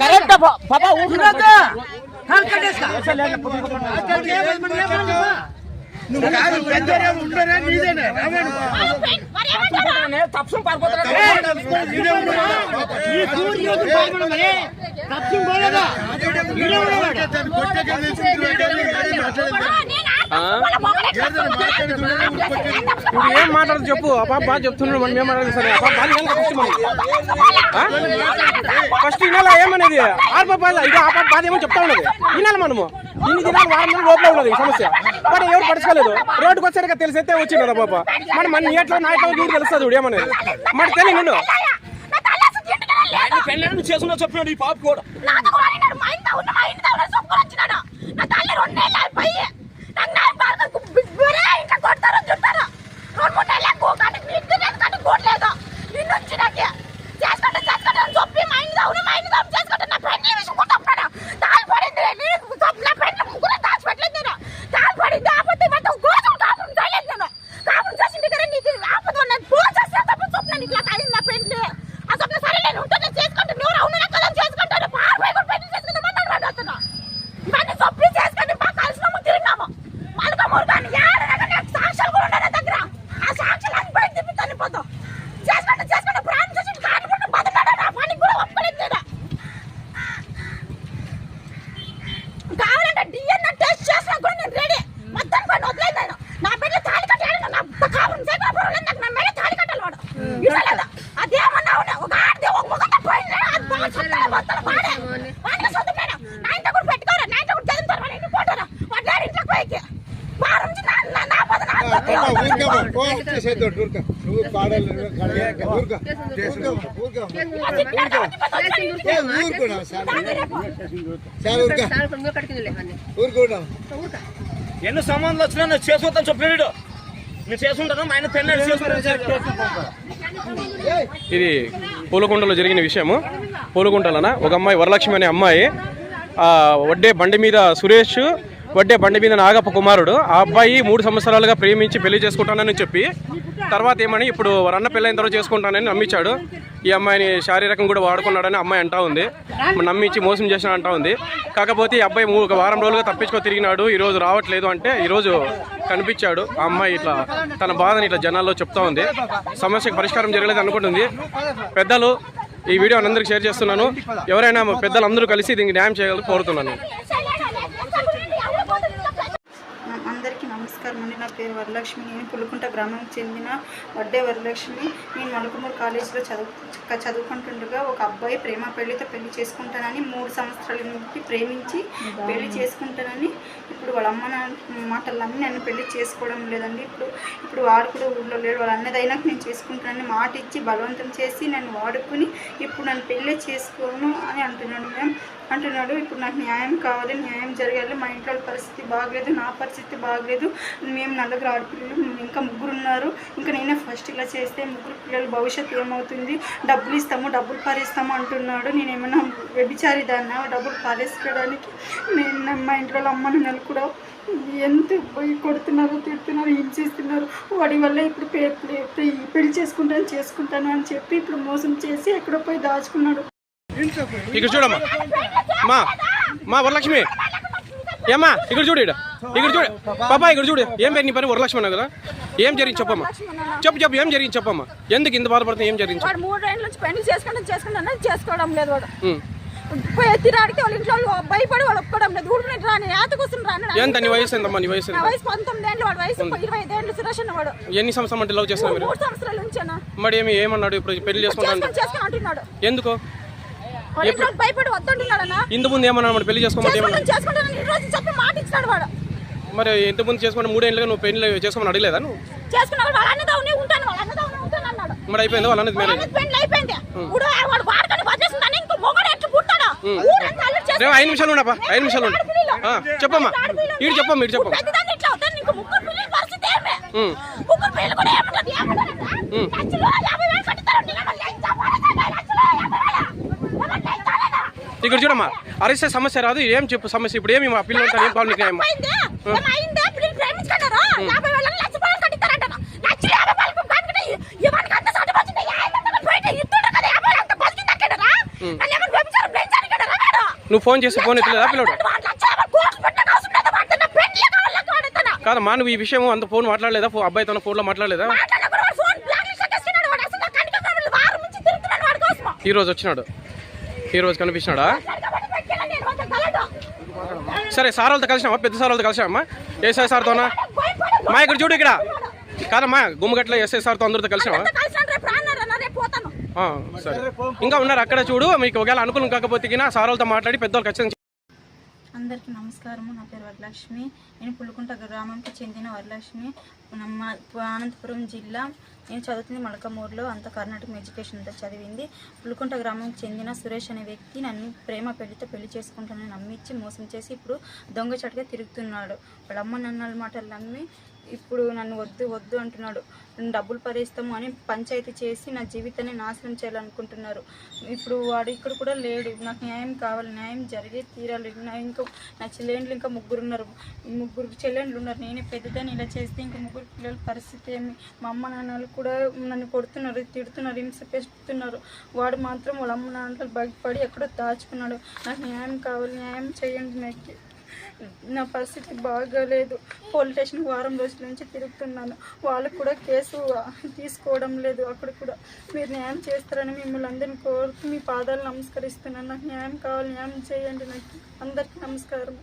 Correct పాపా కాలు కట్టేస్తా. నువ్వు కాదు పెద్దనే ఉండరా నీదేనే. మరి ఏమంటారు తప్సం పారిపోతున్నా ఈ కూర ఈరోజు పాల్గొనడం మరి తప్పు పోలేదా ఈడే ఇప్పుడు ఏం మాట్లాడదు చెప్పు ఆ పాప బాగా చెప్తున్నాడు మనం ఏం మాట్లాడదు సరే ఏం ఫస్ట్ మనం ఫస్ట్ వినాలా ఏమనేది ఆ పాప బాధ ఇది ఆ పాప బాధ ఏమో చెప్తా ఉన్నది వినాలి మనము ఇన్ని దినాలు వారం రోజులు లోపల ఉన్నది ఈ సమస్య. బట్ ఎవరు పడుచుకోలేదు రోడ్డుకి వచ్చాక తెలిసైతే వచ్చింది కదా పాప. మరి మన ఎట్లా నా ఎట్లా చూడు తెలుస్తుంది చూడు ఏమనేది. మరి తెలియదు నిన్ను. చేసుకున్నా చెప్పినాడు ఈ పాప కూడా. మా ఇంట్లో ఉన్న మా ఇంటి దగ్గర చెప్పుకొని వచ్చినాడు. నా తల్లి రెండేళ్ళు అయిపోయి. నాకు నా భర్తకు బిగ్గురే ఇంట్లో కొడతారు, చుట్టారు. రెండు మూడు నెలలు ఎక్కువ కానీ నిద్ర లేదు కానీ కూడలేదు. నిన్ను వచ్చి నాకు చేసుకుంటా, చేసుకుంటా అని చెప్పి మా ఇంటి దగ్గర, మా ఇంటి దగ్గర చేసుకుంటా. నా పెళ్ళి విసుక్కుంటూ ఉంటాడు. తాళి పడింది. నేను నా పెళ్ళి ముగ్గురు దాచిపెట్టలేదు నేను. తాళి పడింది. ఆపత్తి పడ్డ గోధుమ కాపురం చేయలేదు నేను. కాపురం చేసింది కదా నీకు ఆపద ఉన్నది. ఫోన్ చేస్తే తప్ప చొప్పున నీకు ఇలా అయింది నా పెళ్ళి. ఆ చొప్పున సరే నేను ఉంటాను, చేసుకుంటాను. నువ్వు అవును కదా చేసుకుంటాను. పాపై కూడా పెళ్ళి చేసుకుందాం అన్నాడు అతను. ఇవన్నీ చొప్పి చేసుకొని బాగా కలిసినాము, తిరిగినాము. మల్క మురుగాన్ని ఏడనగా నాకు సాక్ష్యాలు కూడా ఉన్నాయి నా దగ్గర. ఆ సాక్ష్యాలు అన్ని బయట తిప్పి తల్లిపోతాం. చేసుకుంటా, చేసుకుంటా, ప్రాణం చేసి కానికుండా బతకడా నా పనికి కూడా ఒప్పుకోలేదు నేను. కావాలంటే డిఎన్ఏ టెస్ట్ చేసినా కూడా నేను రెడీ మొత్తం పని వదిలేదు నేను నా బిడ్డ తాళి కట్టాడు నా కాలం చేసిన ప్రాబ్లం నాకు నా మీద తాళి కట్టాలి వాడు ఇవ్వలేదు అదేమన్నా అవునా ఒక ఆడది ఒక ముఖంతో పోయింది అది బాగా సొంతగా పోతాడు వాడే వాడికి సొంతమైన నా ఇంట్లో కూడా పెట్టుకోరా నా ఇంట్లో కూడా చదువుతారు వాళ్ళ ఇంటికి పోతారు వాడు డాడీ ఇంట్లోకి పోయి వారం నుంచి నా నా నా పద నా నువ్వు పాడాలి ఊరుకో ఊరుకోడా సార్ సార్ ఊరుకో ఊరుకోడా ఎన్ని సంబంధాలు వచ్చినా నేను చేసుకుంటాను చెప్పినాడు నేను చేసుకుంటాను మా ఆయన పెళ్ళి చేసుకుంటాను ఇది పూలకుంటలో జరిగిన విషయము. పూలకుంటలన? ఒక అమ్మాయి వరలక్ష్మి అనే అమ్మాయి. వడ్డే బండి మీద సురేష్ వడ్డే బండి మీద నాగప్ప కుమారుడు. ఆ అబ్బాయి మూడు సంవత్సరాలుగా ప్రేమించి పెళ్ళి చేసుకుంటానని చెప్పి తర్వాత ఏమని ఇప్పుడు రన్న పెళ్ళైన తర్వాత చేసుకుంటానని నమ్మించాడు. ఈ అమ్మాయిని శారీరకం కూడా వాడుకున్నాడని అమ్మాయి అంటా ఉంది. నమ్మించి మోసం చేసిన అంటా ఉంది. కాకపోతే ఈ అబ్బాయి ఒక వారం రోజులుగా తప్పించుకో తిరిగినాడు ఈరోజు రావట్లేదు అంటే ఈ రోజు కనిపించాడు. ఆ అమ్మాయి ఇట్లా తన బాధని ఇట్లా జనాల్లో చెప్తా ఉంది. సమస్యకు పరిష్కారం జరగలేదు అనుకుంటుంది. పెద్దలు ఈ వీడియో అందరికి షేర్ చేస్తున్నాను. ఎవరైనా పెద్దలు అందరూ కలిసి దీనికి న్యాయం చేయాలని కోరుతున్నాను అందరికీ నమస్కారం నా పేరు వరలక్ష్మి. నేను పులుకుంట గ్రామానికి చెందిన వడ్డే వరలక్ష్మి. నేను మలకమూరు కాలేజీలో చదువు చదువుకుంటుండగా ఒక అబ్బాయి ప్రేమ పెళ్ళితో పెళ్ళి చేసుకుంటానని మూడు సంవత్సరాల నుంచి ప్రేమించి పెళ్ళి చేసుకుంటానని ఇప్పుడు వాళ్ళ అమ్మ నాన్న మాటలు నమ్మి నన్ను పెళ్ళి చేసుకోవడం లేదండి. ఇప్పుడు ఇప్పుడు వాడు కూడా ఊళ్ళో లేడు. వాళ్ళ అన్నదైనాక నేను చేసుకుంటానని మాట ఇచ్చి బలవంతం చేసి నన్ను వాడుకుని ఇప్పుడు నన్ను పెళ్ళి చేసుకోను అని అంటున్నాడు మేము అంటున్నాడు. ఇప్పుడు నాకు న్యాయం కావాలి న్యాయం జరగాలి. మా ఇంట్లో పరిస్థితి బాగలేదు నా పరిస్థితి బాగలేదు. మేము నలుగురు ఆడపిల్లలు ఇంకా ముగ్గురు ఉన్నారు ఇంకా నేనే ఫస్ట్ ఇలా చేస్తే ముగ్గురు పిల్లల భవిష్యత్తు ఏమవుతుంది? డబ్బులు ఇస్తాము డబ్బులు పారేస్తాము అంటున్నాడు. నేను ఏమైనా వ్యభిచారి దాన్ని డబ్బులు పారేసుకోవడానికి నేను మా ఇంట్లో అమ్మ నెల కూడా ఎంత పోయి కొడుతున్నారు తిడుతున్నారు హింసిస్తున్నారు వాడి వల్ల ఇప్పుడు పెళ్ళి చేసుకుంటాను చేసుకుంటాను అని చెప్పి ఇప్పుడు మోసం చేసి ఎక్కడో పోయి దాచుకున్నాడు. ఇక్కడ చూడమ్మా. మా మా వరలక్ష్మి. ఏమ్మా ఇక్కడ చూడు. ఇక్కడ. చూడు. పాపా ఇక్కడ చూడు. ఏం పేరు నీ పని? వరలక్ష్మి అన్నావు కదా? ఏం జరిగింది చెప్పమ్మా. చెప్పు చెప్పు ఏం జరిగింది చెప్పమ్మా? ఎందుకు ఇంత బాధపడుతుంది ఏం జరిగింది. వాడు మూడు నుంచి పెళ్ళి చేసుకుంటాను చేసుకోవడం లేదు వాడు. ఎత్తిరాడికి వాళ్ళ ఇంట్లో వాళ్ళు భయపడి వాళ్ళు ఒప్పుకోవడం లేదు. ఊరికి రాని ఏత కోసం రాను ఎంత నీ వయసు ఎంతమ్మా నీ వయసు నా ఎంత వయసు పంతొమ్మిది ఏళ్ళు వాడి వయసు ఇరవై ఐదు ఏళ్ళు సురేష్ అన్నవాడు ఎన్ని అంటే లవ్ చేస్తున్నారు మీరు? మూడు సంవత్సరాల నుంచేనా? మరి ఏమి ఏమన్నాడు ఇప్పుడు? పెళ్ళి చేసుకుంటాను అంటున్నాడు. ఎందుకు? భయపడి వద్దంటున్నాడన్నా ఇంత ముందు మరి పెళ్ళి ఏమన్నా? రోజు చెప్పి మాట ఇచ్చినాడు వాడు. మరి ఇంత ముందు చేసుకుంటే మూడేళ్ళుగా నువ్వు పెళ్ళి చేసుకోమని అడగలేదా నువ్వు? చేసుకున్నాడు వాళ్ళ అన్నదవునే ఉంటాను వాళ్ళ అన్నదవునే ఉంటాను అన్నాడు. మరి అయిపోయిందా? వాళ్ళ అన్నది మ్యారేజ్ అయిపోయింది. ఇప్పుడు వాడు వాడుకొని వదిలేసిందని ఇంకో మొగడు ఎట్లు పుట్టాడా ఊరంతా అల్లరి చేసి- రేపు ఐదు నిమిషాలు ఉండపా? ఐదు నిమిషాలు ఉండు. చెప్పమ్మా. ఇటు చెప్పమ్మా ఇటు చెప్పమ్మా. పెద్దదాన్ని ఇట్లా అవుతాను నీకు ముగ్గురు పిల్లల పరిస్థితి ఏమే? ఉమ్. ముగ్గురు పిల్లలు కూడా ఏమంటారు? ఏమంటారంటే? లక్షలు యాభై ఇక్కడ చూడమ్మా అరిస్తే సమస్య రాదు ఏం చెప్పు సమస్య? ఇప్పుడు ఏమి మా పిల్లలు ఏం వాడు? నువ్వు ఫోన్ చేసి ఫోన్ ఎత్తలేదా పిల్లడు. కాదమ్మా నువ్వు ఈ విషయం అంత ఫోన్ మాట్లాడలేదా? ఫో- అబ్బాయితో ఫోన్లో మాట్లాడలేదా? మాట్లాడినా కూడా వాడు ఫోన్ బ్లాక్ లిస్ట్ ఎక్కేసుకున్నాడు. వాడు అసలు నా కంటికి కనబడలేదు. వారం నుంచి తిరుగుతున్నాను వాడి కోసము. ఈ రోజు వచ్చినాడు. ఈ రోజు కనిపించినాడా? సరే సార్ వాళ్ళతో కలిసామా పెద్ద సార్ వాళ్ళతో కలిసామా ఏసఐ సార్తోనా మా ఇక్కడ చూడు ఇక్కడ. కాదమ్మా గుమ్మగట్ల ఎస్ఐ సార్తో అందరితో కలిసామా సరే. ఇంకా ఉన్నారు అక్కడ చూడు మీకు ఒకవేళ అనుకూలం కాకపోతే సార్ వాళ్ళతో మాట్లాడి పెద్దవాళ్ళు ఖచ్చితంగా అందరికీ నమస్కారము. నా పేరు వరలక్ష్మి. నేను పుల్లుకుంట గ్రామంకి చెందిన వరలక్ష్మి. మా అనంతపురం జిల్లా. నేను చదువుతుంది మడకమూరులో అంత కర్ణాటక ఎడ్యుకేషన్ అంతా చదివింది. పుల్లుకుంట గ్రామంకి చెందిన సురేష్ అనే వ్యక్తి నన్ను ప్రేమ పెళ్ళితో పెళ్ళి చేసుకుంటానని నమ్మించి మోసం చేసి ఇప్పుడు దొంగచాటుగా తిరుగుతున్నాడు. వాళ్ళ అమ్మ నన్నల మాటలు నమ్మి ఇప్పుడు నన్ను వద్దు వద్దు అంటున్నాడు. నేను డబ్బులు పరేస్తాము అని పంచాయతీ చేసి నా జీవితాన్ని నాశనం చేయాలనుకుంటున్నారు. ఇప్పుడు వాడు ఇక్కడ కూడా లేడు. నాకు న్యాయం కావాలి. న్యాయం జరిగే తీరాలి. నా ఇంకా నా చెల్లెండ్లు ఇంకా ముగ్గురు ఉన్నారు ముగ్గురు చెల్లెండ్లు ఉన్నారు. నేనే పెద్దదాన్ని ఇలా చేస్తే ఇంకా ముగ్గురు పిల్లల పరిస్థితి ఏమి? మా అమ్మ నాన్నలు కూడా నన్ను కొడుతున్నారు తిడుతున్నారు హింస పెడుతున్నారు వాడు మాత్రం వాళ్ళ అమ్మ నాన్నలు బయటపడి ఎక్కడో దాచుకున్నాడు. నాకు న్యాయం కావాలి. న్యాయం చేయండి నాకు నా పరిస్థితి బాగాలేదు. పోలీస్ స్టేషన్ వారం రోజుల నుంచి తిరుగుతున్నాను. వాళ్ళు కూడా కేసు తీసుకోవడం లేదు. అక్కడ కూడా మీరు న్యాయం చేస్తారని మిమ్మల్ని అందరిని కోరుతూ మీ పాదాలు నమస్కరిస్తున్నాను. నాకు న్యాయం కావాలి. న్యాయం చేయండి. నాకు అందరికీ నమస్కారం.